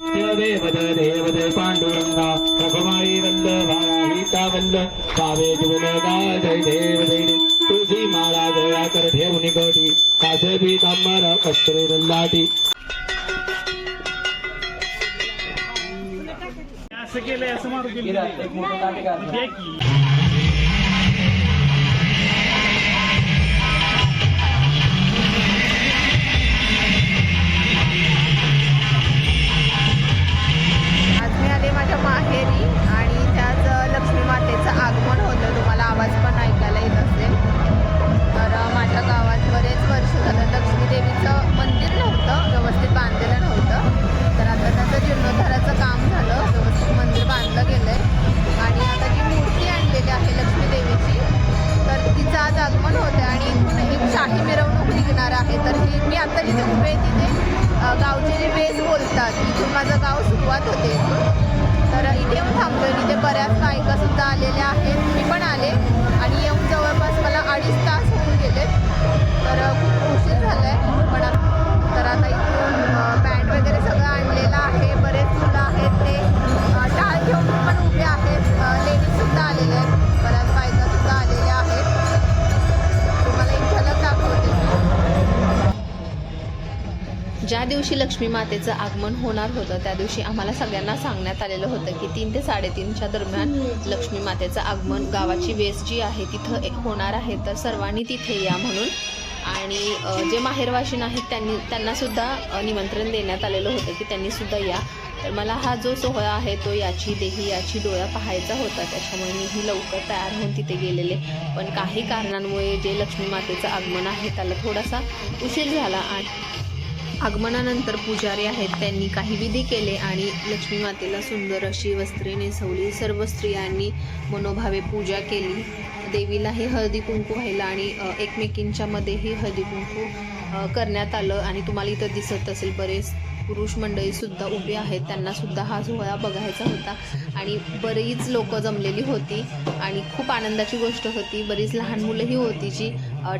देवद देवद पांडुरंगा रघुमाई वल्लभा गीता वल्ल पावे जुलगा जय देव जय देव. तुळशी माळा गोळा कर. ठेवून गोटी कासे बी तांबर कस्तुरी रल्लाटी असं केलंय असं मारुती घे काही मिरवणूक निघणार आहे तर ही मी आता जिथे उभे आहे तिथे गावचे जे बेस बोलतात इथून माझं गाव सुरुवात होते. तर इथे येऊन थांबलो तिथे बऱ्याच गायिकासुद्धा आलेल्या आहेत मी पण आले. आणि येऊन जवळपास मला अडीच तास होऊन गेले तर खूप उशीर झाला आहे पण तर आता इथून बँड वगैरे सगळं आणलेलं आहे बरेच फुलं आहेत ते. दिवशी लक्ष्मी मातेचं आगमन होणार होतं. त्या दिवशी आम्हाला सगळ्यांना सांगण्यात आलेलं होतं की तीन ते साडेतीनच्या दरम्यान लक्ष्मी मातेचं आगमन गावाची वेस जी आहे तिथं एक होणार आहे. तर सर्वांनी तिथे या म्हणून. आणि जे माहेरवाशीन आहेत त्यांनी त्यांनासुद्धा निमंत्रण देण्यात आलेलं होतं की त्यांनीसुद्धा या. तर मला हा जो सोहळा आहे तो याची देही याची डोळा पाहायचा होता. त्याच्यामुळे मीही लवकर तयार होऊन तिथे गेलेले. पण काही कारणांमुळे जे लक्ष्मी मातेचं आगमन आहे त्याला थोडासा उशीर झाला. आणि आगमनानंतर पुजारी आहेत. त्यांनी काही विधी केले आणि लक्ष्मी मातेला सुंदर अशी वस्त्रे नेसवली. सर्व स्त्रियांनी मनोभावे पूजा केली. देवीलाही हळदी कुंकू व्हायला आणि एकमेकींच्यामध्येही हळदी कुंकू करण्यात आलं आणि तुम्हाला इथं दिसत असेल बरेच पुरुष मंडळी सुद्धा उभी आहेत. त्यांना सुद्धा हा सोहळा बघायचा होता. आणि बरीच लोक जमलेली होती आणि खूप आनंदाची गोष्ट होती. बरीच लहान मुलंही होती जी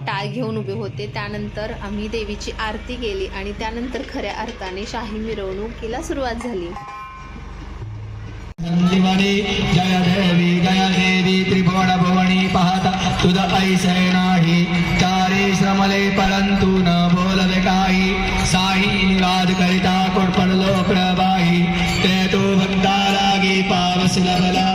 टाळ घेऊन उभे होते. त्यानंतर आम्ही देवीची आरती केली आणि त्यानंतर खऱ्या अर्थाने शाही मिरवणुकीला सुरुवात झाली. जय देवी जय देवी त्रिभुवन भुवनी पाहता नाही. श्रमले परंतु न बोलवे का? La la la.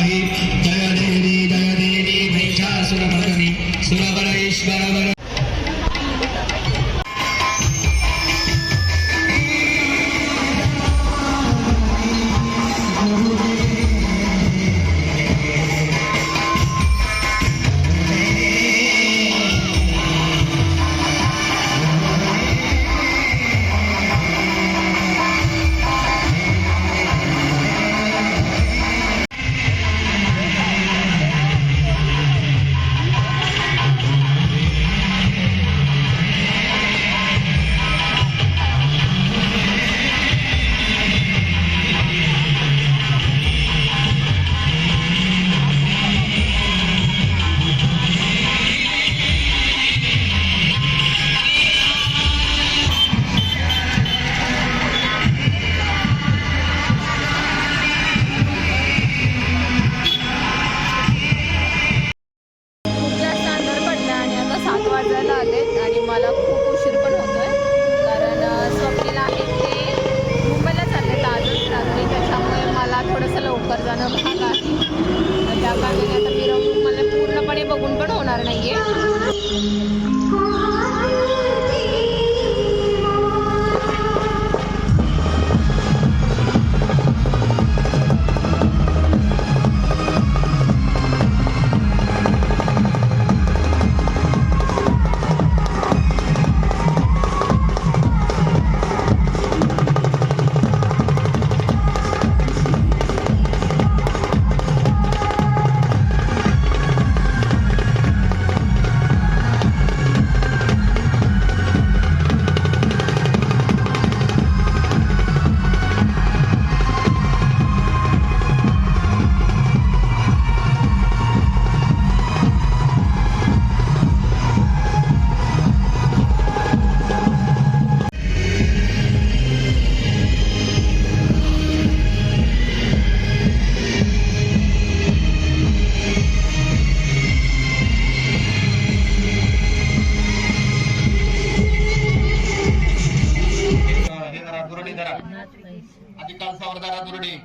आणि कळसावर जरा दुरडी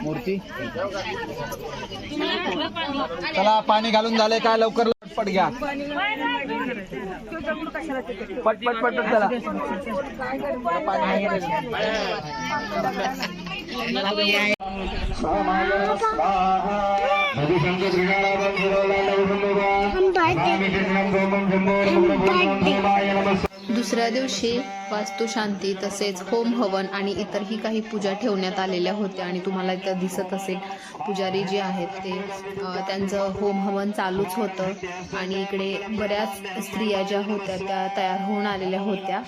मूर्ती. चला पाणी घालून झालंय काय लवकर पट घ्या. पट पट पट पट चला स्वाहा दुसऱ्या दिवशी वास्तुशांती तसेच होम हवन आणि इतरही काही पूजा ठेवण्यात आलेल्या होत्या आणि तुम्हाला इथं दिसत असेल. पुजारी जे आहेत ते त्यांचं होम हवन चालूच होतं आणि इकडे बऱ्याच स्त्रिया ज्या होत्या त्या तयार होऊन आलेल्या होत्या.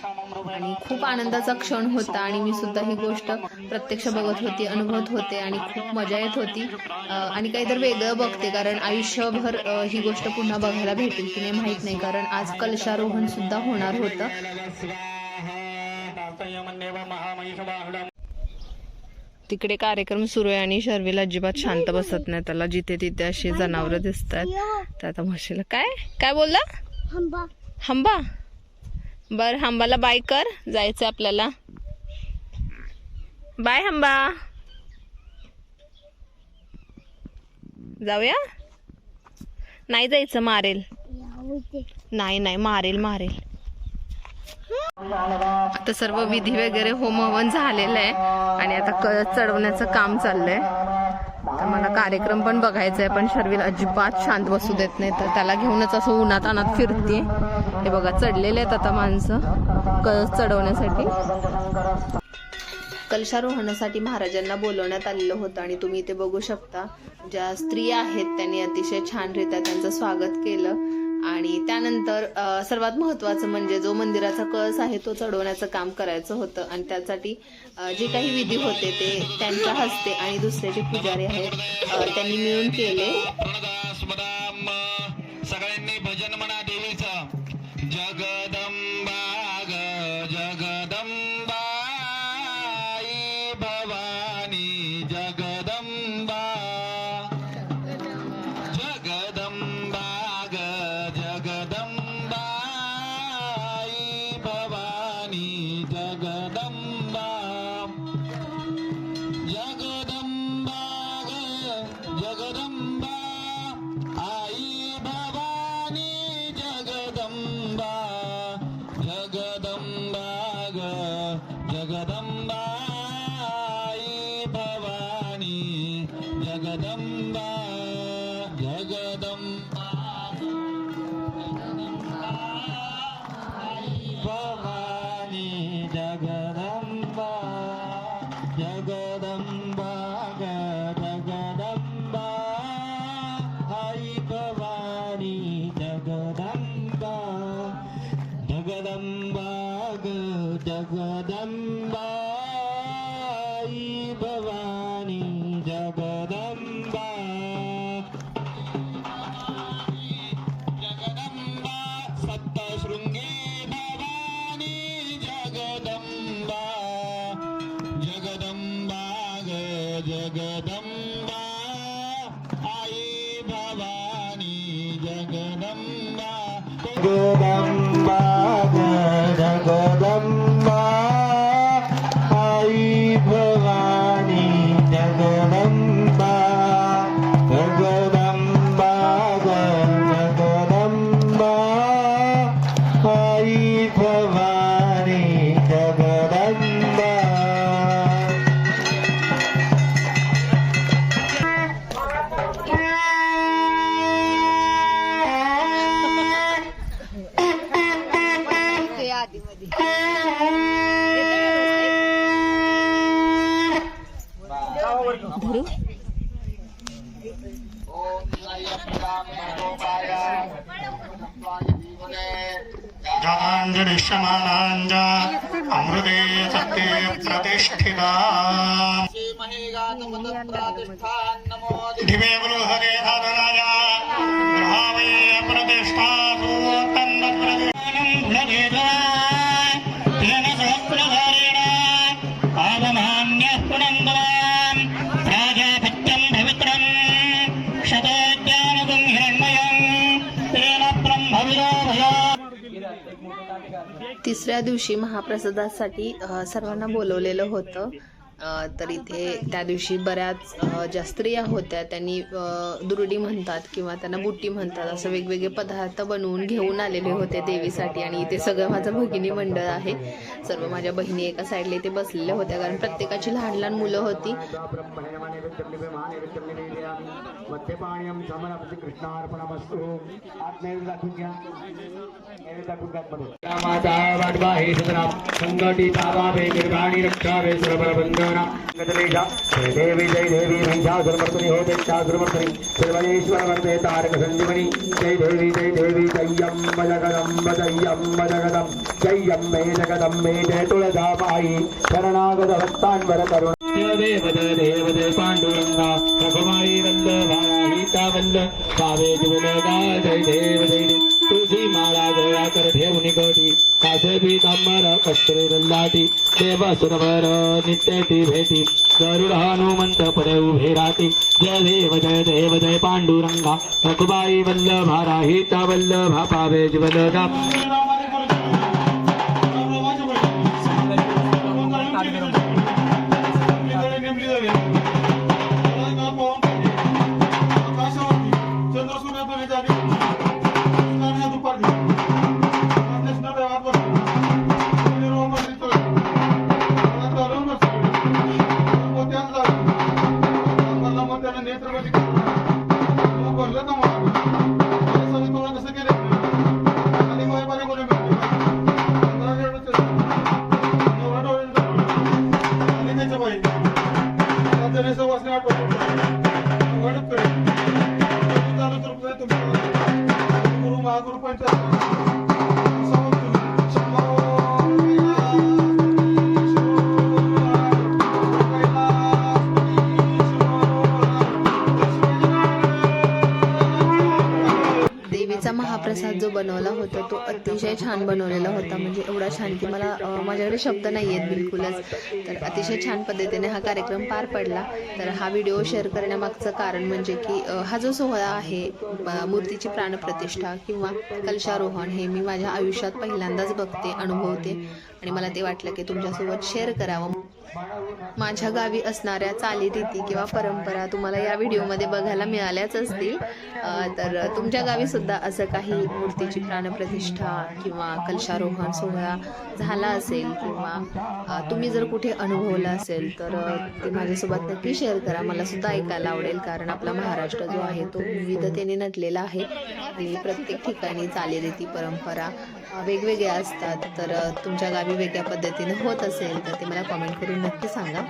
आणि खूप आनंदाचा क्षण होता आणि मी सुद्धा ही गोष्ट प्रत्यक्ष बघत होती अनुभवत होते आणि खूप मजा येत होती. आणि काहीतरी वेगळं बघते कारण आयुष्यभर ही गोष्ट पुन्हा बघायला भेटेल की नाही माहीत नाही कारण आज कलशारोहण सुद्धा होणार होतं. तिकडे कार्यक्रम सुरू आहे आणि शर्वीला अजिबात शांत बसत नाही. त्याला जिथे तिथे अशी जनावरं दिसतात. तर आता म्हशीला काय? काय बोलला? हंबा. बर हंबाला बाय कर. जायचं आपल्याला. बाय हंबा. जाऊया? नाही जायचं मारेल. नाही नाही मारेल मारेल. आता सर्व विधी वगैरे होम हवन झालेलं आहे. आणि आता कळस चढवण्याचं काम चाललंय. तर मला कार्यक्रम पण बघायचा आहे पण शर्विल अजिबात शांत बसू देत नाही. तर त्याला घेऊनच असं उन्हात अनात फिरते हे बघा चढलेले आहेत आता माणसं कळस चढवण्यासाठी. कलशारोहणासाठी महाराजांना बोलवण्यात आलेलं होतं आणि तुम्ही इथे बघू शकता ज्या स्त्रिया आहेत त्यांनी अतिशय छानरित्या त्यांचं स्वागत केलं. आणि त्यानंतर सर्वात महत्त्वाचं म्हणजे जो मंदिराचा कळस आहे तो चढवण्याचं काम करायचं होतं. आणि त्यासाठी जे काही विधी होते ते त्यांच्या हस्ते आणि दुसरे जे पुजारी आहेत त्यांनी मिळून केले. dam Goodbye. धरू जलाञ्जलिष्यमानाञ्ज अमृते सत्ये प्रतिष्ठिता दिवे बृहदे दुसऱ्या दिवशी महाप्रसादासाठी सर्वांना बोलवलेलं होतं. तर इथे त्या दिवशी बऱ्याच ज्या स्त्रिया होत्या त्यांनी दुरडी दुरुडी म्हणतात किंवा त्यांना बुट्टी म्हणतात असं वेगवेगळे पदार्थ बनवून घेऊन आलेले होते देवीसाठी. आणि इथे सगळं माझं भगिनी मंडळ आहे. सर्व माझ्या बहिणी एका साईडला इथे बसलेल्या होत्या कारण प्रत्येकाची लहान लहान मुलं होती. मध्यपाणीयम समरपति कृष्णार्पणमस्तु। आत्मैव दाखवून घ्या नैवेद्य दाखवून घ्या मध्ये माता वाटवाहे सुतराम संघटिता बाबे निर्वाणी रक्षावे सर्वबंधना गदलेजा जय देवी जय देवी महिषासुरमर्दिनी हो दैत्यासुरमर्दनी सर्वलेश्वर वरदे तारक संजीवनी। जय देवी जय देवी जय्यम्ब जगदम्ब। जय्यम्ब जगदम् जय्यम्बे जगदम्बे जय तुळजामाई। शरणागत भक्तान्वर करुण। देव देव पांडुरंगा रघुमाई वल्लभा गीता वल्लभ भावे जुलगा जय देव जय तुझी माळा गोळा कर ठेवून गोटी कासे पीतांबर कस्त्री रल्लाटी देव सुरवर नित्य ती भेटी गरुड हनुमंत पडे उभे राहते। जय देव जय देव जय पांडुरंगा रघुबाई वल्लभा राहिता वल्लभा पावे जुलगा अतिशय छान बनवलेला होता. म्हणजे एवढा छान की मला माझ्याकडे शब्द नाही आहेत बिलकुलच. तर अतिशय छान पद्धतीने हा कार्यक्रम पार पडला. तर हा व्हिडिओ शेअर करण्यामागचं कारण म्हणजे की हा जो सोहळा आहे मूर्तीची प्राणप्रतिष्ठा किंवा कलशारोहण हे मी माझ्या आयुष्यात पहिल्यांदाच बघते अनुभवते. आणि मला ते वाटलं की तुमच्यासोबत शेअर करावं. माझ्या गावी असणाऱ्या चालीरीती किंवा परंपरा तुम्हाला या व्हिडिओमध्ये बघायला मिळाल्याच असतील. तर तुमच्या गावी सुद्धा असं काही मूर्तीची प्राणप्रतिष्ठा किंवा कलशारोहण सोहळा झाला असेल किंवा तुम्ही जर कुठे अनुभवलं असेल तर ते माझ्यासोबत नक्की शेअर करा. मला सुद्धा ऐकायला आवडेल कारण आपला महाराष्ट्र जो आहे तो विविधतेने नटलेला आहे. आणि प्रत्येक ठिकाणी चालीरीती परंपरा वेगवेगळ्या असतात तर तुमच्या गावी वेगळ्या पद्धतीने होत असेल तर ते मला कॉमेंट करून नक्की सांगा.